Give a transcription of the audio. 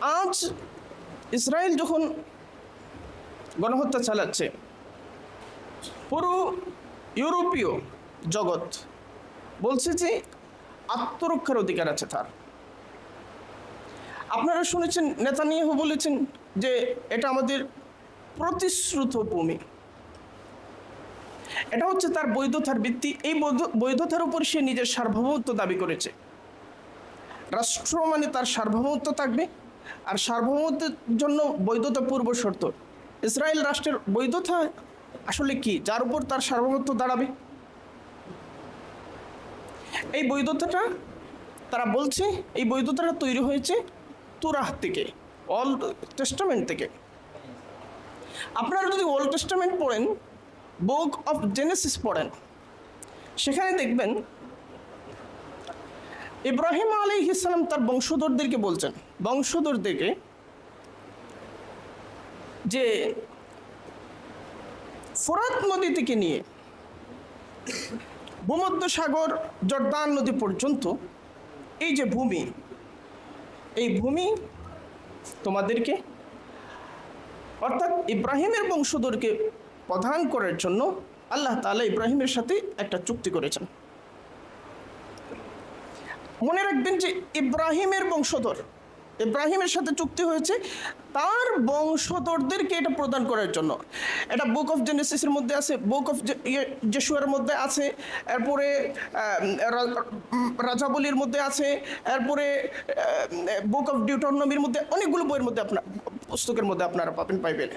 আজ ইসরায়েল যখন গণহত্যা চালাচ্ছে, পুরো ইউরোপীয় জগৎ বলছে যে আত্মরক্ষার অধিকার আছে তার। আপনারা শুনেছেন, নেতানিয়াহু বলেছেন যে এটা আমাদের প্রতিশ্রুত ভূমি। এটা হচ্ছে তার বৈধতার ভিত্তি। এই বৈধ- বৈধতার উপর সে নিজের সার্বভৌমত্ব দাবি করেছে। রাষ্ট্র মানে তার সার্বভৌমত্ব থাকবে। আর সার্বভৌমত্বের জন্য বৈধতা পূর্ব শর্ত। ইসরায়েল রাষ্ট্রের বৈধতা আসলে কি? যার উপর তার সার্বভৌমত্ব দাঁড়াবে। এই বৈধতাটা তারা বলছে, এই বৈধতাটা তৈরি হয়েছে তুরাহ থেকে অল টেস্টামেন্ট থেকে। আপনারা যদি ওল্ড টেস্টামেন্ট পড়েন, বুক অফ জেনেসিস পড়েন, সেখানে দেখবেন ইব্রাহিম আলী ইসলাম তার বংশধরদেরকে বলছেন। বংশধরদেরকে যে ফোরাত নদী থেকে নিয়ে ভূমধ্য সাগর, জর্দান নদী পর্যন্ত এই যে ভূমি, এই ভূমি তোমাদেরকে অর্থাৎ ইব্রাহিমের বংশধরকে প্রধান করার জন্য আল্লাহ তাআলা ইব্রাহিমের সাথে একটা চুক্তি করেছেন। মনে রাখবেন যে ইব্রাহিমের বংশধর, ইব্রাহিমের সাথে চুক্তি হয়েছে তার বংশধরদেরকে এটা প্রদান করার জন্য। এটা বুক অফ জেনেসিসের মধ্যে আছে বুক অফ জেসুয়ার মধ্যে আছে, এরপরে রাজাবলির মধ্যে আছে, এরপরে বুক অফ ডিউটনমির মধ্যে, অনেকগুলো বইয়ের মধ্যে আপনার, পুস্তকের মধ্যে আপনারা পাবেন, পাইবেন।